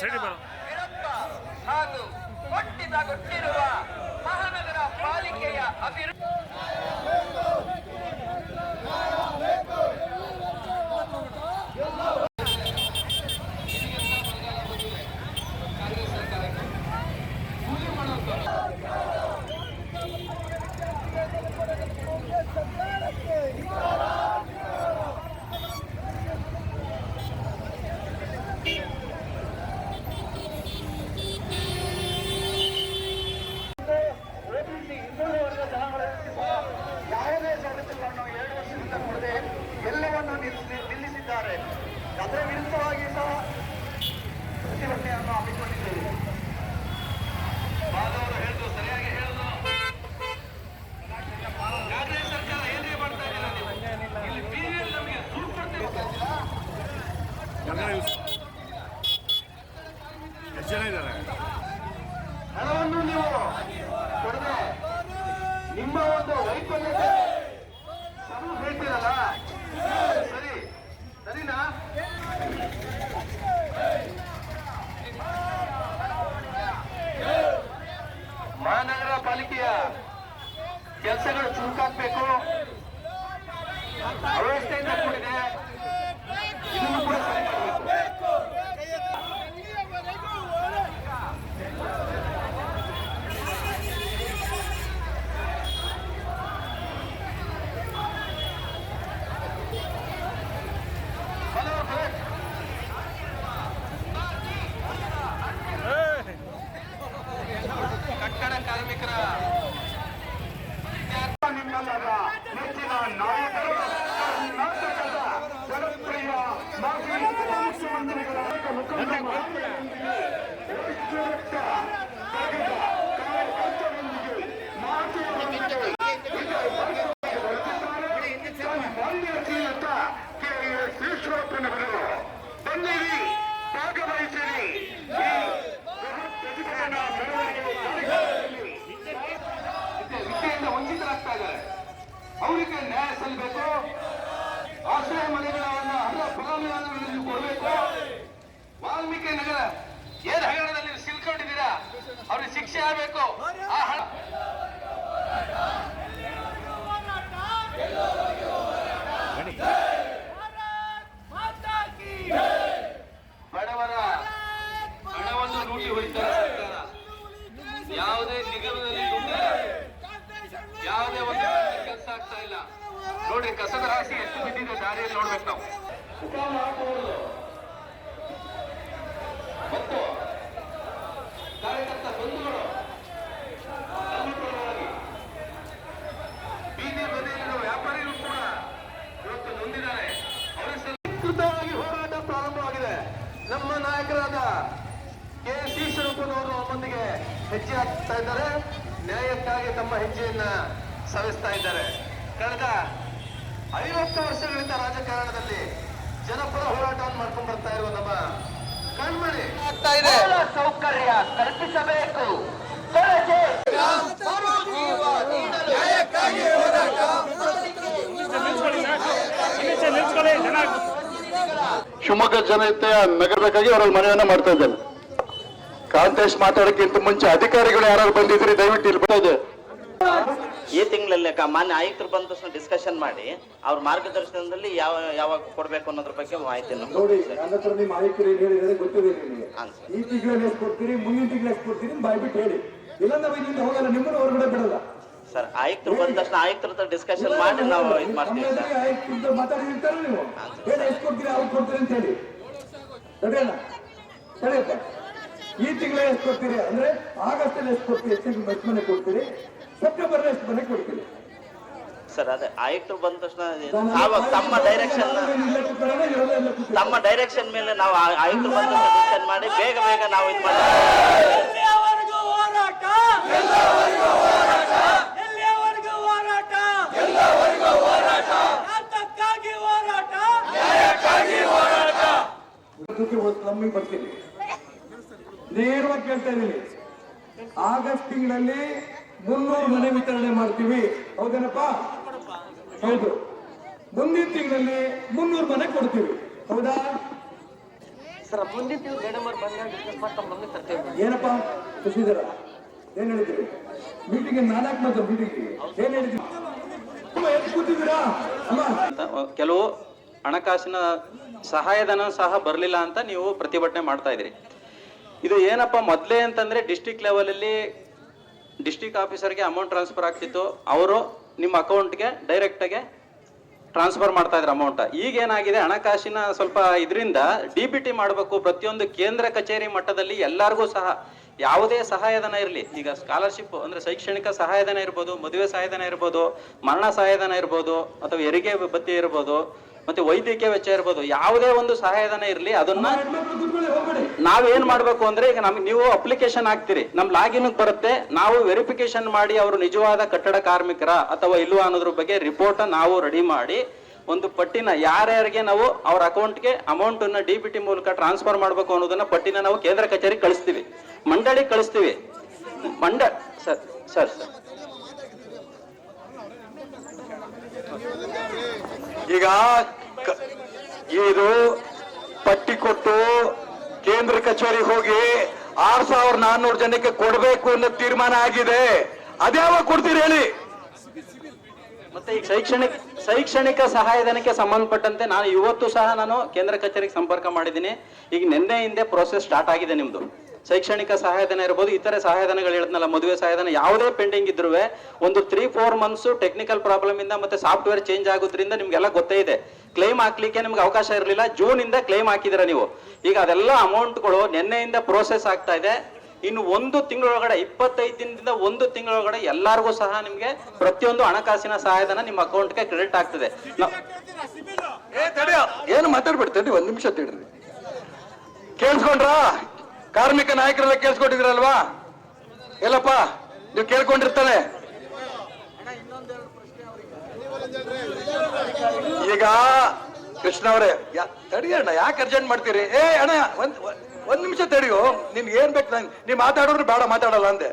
Side ಬರೋ ಹಾಗೂ ಕೊಟ್ಟಿದಗೊಟ್ಟಿರುವ ಮಹಾನಗರ ನಿಲ್ಲಿಸಿದ್ದಾರೆ ಅದರ ವಿರುದ್ಧವಾಗಿ ಸಹ ಪ್ರತಿಭಟನೆಯನ್ನು ಹಮ್ಮಿಕೊಂಡಿದ್ದೇವೆ. ಮಾಧವರು ಹೇಳಿದ್ರು ಸರಿಯಾಗಿ ಹೇಳಿದ್ರು ಕಾಂಗ್ರೆಸ್ ಸರ್ಕಾರ ಏನೇ ಮಾಡ್ತಾ ನೀವು? ಇಲ್ಲಿ ಬೀದಿಯಲ್ಲಿ ನಮಗೆ ದುಡ್ಡು ಕೊಡ್ತೀವಿ ಜನ ಇದ್ದಾರೆ ಹಣವನ್ನು ನೀವು ಕೊಡದೆ ನಿಮ್ಮ ಒಂದು ವೈಫಲ್ಯತೆ ಸಮ ಹೇಳ್ತೀರಲ್ಲ ಸರಿ ಸರಿನಾ ಮಹಾನಗರ ಪಾಲಿಕೆಯ ಕೆಲಸಗಳು ಚುರುಕಾಗಬೇಕು ಅವ್ಯವಸ್ಥೆಯಿಂದ ಕೂಡಿದೆ ಇದನ್ನು ಕೂಡ ಸರಿ ಮಾಡಬೇಕು ಹಲೋ ಹಲೋ ಕಟ್ಟಡ ಕಾರ್ಮಿಕರ ನಿಮ್ಮೆಲ್ಲರ ನೆಚ್ಚಿನ ನಾಯಕರು ಕರ್ನಾಟಕದ ಜನಪ್ರಿಯ ಮಾಜಿ ಉಪಮುಖ್ಯಮಂತ್ರಿಗಳ ಮುಖಂಡ ಅವರಿಗೆ ನ್ಯಾಯ ಸಲ್ಲಬೇಕು. ಆಶ್ರಯ ಮನೆಗಳನ್ನ ಹಣ ಫಲಾನುಭವಿಗಳಿಗೆ ಕೊಡಬೇಕು. ವಾಲ್ಮೀಕಿ ನಗರ, ಏನ್ ಹಗರಣದಲ್ಲಿ ಸಿಲ್ಕೊಂಡಿದ್ದೀರಾ? ಅವ್ರಿಗೆ ಶಿಕ್ಷೆ ಆಗಬೇಕು. ಆ ಬಡವರ ಹಣವನ್ನು ಲೂಟಿ ಹೊಡಿತಾರೆ ಸರ್ಕಾರ ಯಾವುದೇ ನಿಗಮದಲ್ಲಿ ಲೂಟಿ ಇಲ್ಲ. ಯಾವುದೇ ಒಂದು ಕೆಲಸ ಆಗ್ತಾ ಇಲ್ಲ ನೋಡ್ರಿ ಕಸದ ರಾಶಿ ಎಷ್ಟು ಬಿದ್ದಿದೆ ದಾರಿಯಲ್ಲಿ ನೋಡ್ಬೇಕು ನಾವು ಮುಖಾಮ ಹಾಕುವುದು ಮತ್ತು ಕಾರ್ಯಕರ್ತ ಬಂಧುಗಳು ಬೀದಿ ಬದಿಯಲ್ಲಿರುವ ವ್ಯಾಪಾರಿಗಳು ಕೂಡ ನೊಂದಿದ್ದಾರೆ ಅವರಿಗೆ ವಿಸ್ತೃತವಾಗಿ ಹೋರಾಟ ಪ್ರಾರಂಭವಾಗಿದೆ ನಮ್ಮ ನಾಯಕರಾದ ಕೆ ಎಸ್ ಈಶ್ವರಪ್ಪನವರು ನಮ್ಮೊಂದಿಗೆ ಹೆಜ್ಜೆ ಹಾಕ್ತಾ ಇದ್ದಾರೆ ನ್ಯಾಯಕ್ಕಾಗಿ ತಮ್ಮ ಹೆಜ್ಜೆಯನ್ನ ಸವಿಸ್ತಾ ಇದ್ದಾರೆ ಕಳೆದ ಐವತ್ತು ವರ್ಷಗಳಿಂದ ರಾಜಕಾರಣದಲ್ಲಿ ಜನಪರ ಹೋರಾಟವನ್ನು ಮಾಡ್ಕೊಂಡು ಬರ್ತಾ ಇರುವ ನಮ್ಮ ಕಣ್ಮಣಿ. ಸೌಕರ್ಯ ಕಲ್ಪಿಸಬೇಕು. ಶಿವಮೊಗ್ಗ ಜನತೆಯ ನಗರಕ್ಕಾಗಿ ಅವರಲ್ಲಿ ಮನವಿಯನ್ನ ಮಾಡ್ತಾ ಇದ್ದಾರೆ ಕಾಂತೇಶ್ ಮಾತಾಡೋಕ್ಕಿಂತ ಮುಂಚೆ ಅಧಿಕಾರಿಗಳು ಯಾರು ಬಂದಿದ್ರಿ ದಯವಿಟ್ಟು ಇಲ್ಲಿ ಬರ್ತಾ ಇದೆ ಈ ತಿಂಗಳಲ್ಲಿ ಮಾನ್ಯ ಆಯುಕ್ತರು ಬಂದ ತಕ್ಷಣ ಡಿಸ್ಕಷನ್ ಮಾಡಿ ಅವ್ರ ಮಾರ್ಗದರ್ಶನದಲ್ಲಿ ಯಾವ ಯಾವಾಗ ಕೊಡಬೇಕು ಅನ್ನೋದ್ರ ಬಗ್ಗೆ ಮಾಹಿತಿ ನೋಡಿ ನನ್ನ ಹತ್ರ ನಿಮ್ಮ ಆಯುಕ್ತರು ಏನ್ ಹೇಳಿದ್ದಾರೆ ಗೊತ್ತಿದೆ ನಿಮಗೆ. ಸರ್. ಈ ತಿಂಗಳಲ್ಲಿ ಎಷ್ಟು ಕೊಡ್ತೀರಿ ಮುಂದಿನ ತಿಂಗಳು ಎಷ್ಟು ಕೊಡ್ತೀರಿ ಅಂತ ಬಾಯ್ಬಿಟ್ಟು ಹೇಳಿ. ಇಲ್ಲ ನಾವು ಇಲ್ಲಿಂದ ಹೋಗಲ್ಲ ನಿಮ್ಮನ್ನು ಹೊರಗಡೆ ಬಿಡಲ್ಲ. ಸರ್ ಆಯುಕ್ತರು ಬಂದ ತಕ್ಷಣ ಆಯುಕ್ತರ ಹತ್ರ ಡಿಸ್ಕಷನ್ ಮಾಡಿ ನಾವು ಇದು ಮಾಡ್ತೀವಿ ಸರ್. ಆಯುಕ್ತರು ಮಾತಾಡಿರ್ತಾರೆ ನೀವು. ಎಷ್ಟು ಕೊಡ್ತೀರಿ ಅವ್ರು ಕೊಡ್ತೀರಿ ಅಂತ ಹೇಳಿ. ಸರಿಯಲ್ಲ? ಸರಿಯಪ್ಪ. ಈ ತಿಂಗಳ ಎಷ್ಟು ಕೊಡ್ತೀರಿ ಅಂದ್ರೆ ಆಗಸ್ಟ್ ಅಲ್ಲಿ ಎಷ್ಟು ಕೊಡ್ತೀರಿ? ಎಷ್ಟು ತಿಂಗಳು ಎಷ್ಟು ಮನೆ ಕೊಡ್ತೀರಿ. ಸೆಪ್ಟೆಂಬರ್ ಎಷ್ಟು ಮನೆ ಕೊಡ್ತೀರಿ? ಸರ್ ಅದೇ ಆಯುಕ್ತರು ಬಂದ ತಕ್ಷಣ ಆವಾಗ ತಮ್ಮ ಡೈರೆಕ್ಷನ್ ತಮ್ಮ ಡೈರೆಕ್ಷನ್ ಮೇಲೆ ನಾವು ಆಯುಕ್ತರು ಬಂದ ತಕ್ಷಣ ಮಾಡಿ ಬೇಗ ಬೇಗ ನಾವು ಇದು ಮಾಡಿ ಎಲ್ಲಿಯವರೆಗೂ ಹೋರಾಟ ಎಲ್ಲಿಯವರೆಗೂ ಹೋರಾಟ ಯಾತಕ್ಕಾಗಿ ಹೋರಾಟ ನಮಗೆ ಬರ್ತೀನಿ ಆಗಸ್ಟ್ ತಿಂಗಳಲ್ಲಿ ಮುನ್ನೂರು ಮನೆ ವಿತರಣೆ ಮಾಡ್ತೀವಿ. ಹೌದೇನಪ್ಪ? ಹೌದು. ಮುಂದಿನ ತಿಂಗಳಲ್ಲಿ ಮುನ್ನೂರು ಮನೆ ಕೊಡ್ತೀವಿ. ಹೌದಾ? ಸರ್ ಮುಂದಿನ ತಿಂಗಳು ಮೇಡಮ್ ಅವ್ರು ಬಂದಾಗ ಡಿಸ್ಕಸ್ ತರ್ತೇವೆ ಏನಪ್ಪ? ಶಶಿಧರ ಏನ್ ಹೇಳಿದ್ರಿ ಮೀಟಿಂಗ್ ನಾಲ್ಕು ಮಾತ್ರ ಮೀಟಿಂಗ್ ಏನ್ ಹೇಳಿದ್ರಿ ಕೆಲವು ಹಣಕಾಸಿನ ಸಹಾಯಧನ ಸಹ ಬರಲಿಲ್ಲ ಅಂತ ನೀವು ಪ್ರತಿಭಟನೆ ಮಾಡ್ತಾ ಇದ್ರಿ ಇದು ಏನಪ್ಪ, ಮೊದಲೇ ಅಂತಂದ್ರೆ ಡಿಸ್ಟಿಕ್ ಲೆವೆಲಲ್ಲಿ ಡಿಸ್ಟಿಕ್ ಆಫೀಸರ್ಗೆ ಅಮೌಂಟ್ ಟ್ರಾನ್ಸ್ಫರ್ ಆಗ್ತಿತ್ತು. ಅವರು ನಿಮ್ಮ ಅಕೌಂಟ್ಗೆ ಡೈರೆಕ್ಟಾಗೆ ಟ್ರಾನ್ಸ್ಫರ್ ಮಾಡ್ತಾ ಇದ್ರು ಅಮೌಂಟ್ ಈಗ ಏನಾಗಿದೆ, ಹಣಕಾಸಿನ ಸ್ವಲ್ಪ ಇದರಿಂದ ಡಿ ಬಿ ಟಿ ಮಾಡಬೇಕು. ಪ್ರತಿಯೊಂದು ಕೇಂದ್ರ ಕಚೇರಿ ಮಟ್ಟದಲ್ಲಿ ಎಲ್ಲರಿಗೂ ಸಹ ಯಾವುದೇ ಸಹಾಯಧನ ಇರಲಿ. ಈಗ ಸ್ಕಾಲರ್ಶಿಪ್ ಅಂದ್ರೆ ಶೈಕ್ಷಣಿಕ ಸಹಾಯಧನ ಇರ್ಬೋದು, ಮದುವೆ ಸಹಾಯಧನ ಇರ್ಬೋದು, ಮರಣ ಸಹಾಯಧನ ಇರ್ಬೋದು, ಅಥವಾ ಹೆರಿಗೆ ಬತ್ತಿ ಇರ್ಬೋದು. ಮತ್ತೆ ವೈದ್ಯಕೀಯ ವೆಚ್ಚ ಇರ್ಬೋದು ಯಾವುದೇ ಒಂದು ಸಹಾಯಧನ ಇರಲಿ ಅದನ್ನ ನಾವೇನ್ ಮಾಡ್ಬೇಕು ಅಂದ್ರೆ ಈಗ ನಮ್ಗೆ ನೀವು ಅಪ್ಲಿಕೇಶನ್ ಹಾಕ್ತೀರಿ ನಮ್ ಲಾಗಿನ್ ಬರುತ್ತೆ ನಾವು ವೆರಿಫಿಕೇಶನ್ ಮಾಡಿ ಅವರು ನಿಜವಾದ ಕಟ್ಟಡ ಕಾರ್ಮಿಕರ ಅಥವಾ ಇಲ್ವಾ ಅನ್ನೋದ್ರ ಬಗ್ಗೆ ರಿಪೋರ್ಟ್ ನಾವು ರೆಡಿ ಮಾಡಿ ಒಂದು ಪಟ್ಟಿನ ಯಾರ್ಯಾರಿಗೆ ನಾವು ಅವ್ರ ಅಕೌಂಟ್ಗೆ ಅಮೌಂಟ್ ಅನ್ನ ಡಿ ಬಿ ಟಿ ಮೂಲಕ ಟ್ರಾನ್ಸ್ಫರ್ ಮಾಡ್ಬೇಕು ಅನ್ನೋದನ್ನ ಪಟ್ಟಿನ ನಾವು ಕೇಂದ್ರ ಕಚೇರಿ ಕಳಿಸ್ತೀವಿ. ಮಂಡಳಿ ಕಳಿಸ್ತೀವಿ. ಮಂಡ ಸರ್ ಸರ್ ಸರ್. ಈಗ ಇದು ಪಟ್ಟಿ ಕೊಟ್ಟು ಕೇಂದ್ರ ಕಚೇರಿ ಹೋಗಿ ಆರ್ ಸಾವಿರ ನಾನ್ನೂರು ಜನಕ್ಕೆ ಕೊಡಬೇಕು ಅನ್ನೋ ತೀರ್ಮಾನ ಆಗಿದೆ. ಅದ್ಯಾವಾಗ ಕೊಡ್ತೀರಿ ಹೇಳಿ? ಮತ್ತೆ ಈ ಶೈಕ್ಷಣಿಕ ಶೈಕ್ಷಣಿಕ ಸಹಾಯಧನಕ್ಕೆ ಸಂಬಂಧಪಟ್ಟಂತೆ ನಾನು ಇವತ್ತು ಸಹ ನಾನು ಕೇಂದ್ರ ಕಚೇರಿಗೆ ಸಂಪರ್ಕ ಮಾಡಿದ್ದೀನಿ. ಈಗ ನಿನ್ನೆ ಹಿಂದೆ ಪ್ರೋಸೆಸ್ ಸ್ಟಾರ್ಟ್ ಆಗಿದೆ ನಿಮ್ದು. ಶೈಕ್ಷಣಿಕ ಸಹಾಯಧನ ಇರ್ಬೋದು, ಇತರೆ ಸಹಾಯಧನಗಳು ಹೇಳಿದ್ನಲ್ಲ, ಮದುವೆ ಸಹಾಯಧನ ಯಾವುದೇ ಪೆಂಡಿಂಗ್ ಇದ್ರೂ ಒಂದು three four months technical problem ಇಂದ ಮತ್ತೆ ಸಾಫ್ಟ್ವೇರ್ ಚೇಂಜ್ ಆಗೋದ್ರಿಂದ ನಿಮ್ಗೆಲ್ಲ ಗೊತ್ತೇ ಇದೆ. ಕ್ಲೈಮ್ ಹಾಕ್ಲಿಕ್ಕೆ ನಿಮ್ಗೆ ಅವಕಾಶ ಇರಲಿಲ್ಲ. ಜೂನ್ ಇಂದ ಕ್ಲೈಮ್ ಹಾಕಿದಿರ ನೀವು. ಈಗ ಅದೆಲ್ಲ ಅಮೌಂಟ್ಗಳು ನಿನ್ನೆಯಿಂದ ಪ್ರೋಸೆಸ್ ಆಗ್ತಾ ಇದೆ. ಇನ್ನು ಒಂದು ತಿಂಗಳೊಳಗಡೆ ಇಪ್ಪತ್ತೈದು ದಿನದಿಂದ ಒಂದು ತಿಂಗಳೊಳಗಡೆ ಎಲ್ಲರಿಗೂ ಸಹ ನಿಮ್ಗೆ ಪ್ರತಿಯೊಂದು ಹಣಕಾಸಿನ ಸಹಾಯಧನ ನಿಮ್ಮ ಅಕೌಂಟ್ಗೆ ಕ್ರೆಡಿಟ್ ಆಗ್ತದೆ. ಏನು ಮಾತಾಡ್ಬೇಡಿ ತಡಿ, ಒಂದ್ ನಿಮಿಷ ತಿಳ್ರಿ ಕೇಳಿಸ್ಕೊಂಡ್ರಾ? ಕಾರ್ಮಿಕ ನಾಯಕರೆಲ್ಲ ಕೇಳಿಸ್ಕೊಂಡಿದ್ರಲ್ವಾ ಎಲ್ಲಪ್ಪ, ನೀವು ಕೇಳ್ಕೊಂಡಿರ್ತಾನೆ. ಈಗ ಕೃಷ್ಣ ಅವರೇ ತಡಿ ಅಣ್ಣ, ಯಾಕೆ ಅರ್ಜೆಂಟ್ ಮಾಡ್ತೀರಿ? ಏ, ಅಣ್ಣ, ಒಂದ್ ಒಂದ್ ನಿಮಿಷ ತಡಿಯೋ, ನಿನ್ಗೆ ಏನ್ ಬೇಕು ನಂಗೆ ನೀವ್ ಮಾತಾಡೋರು ಬೇಡ, ಮಾತಾಡಲ್ಲ ಅಂದೆ.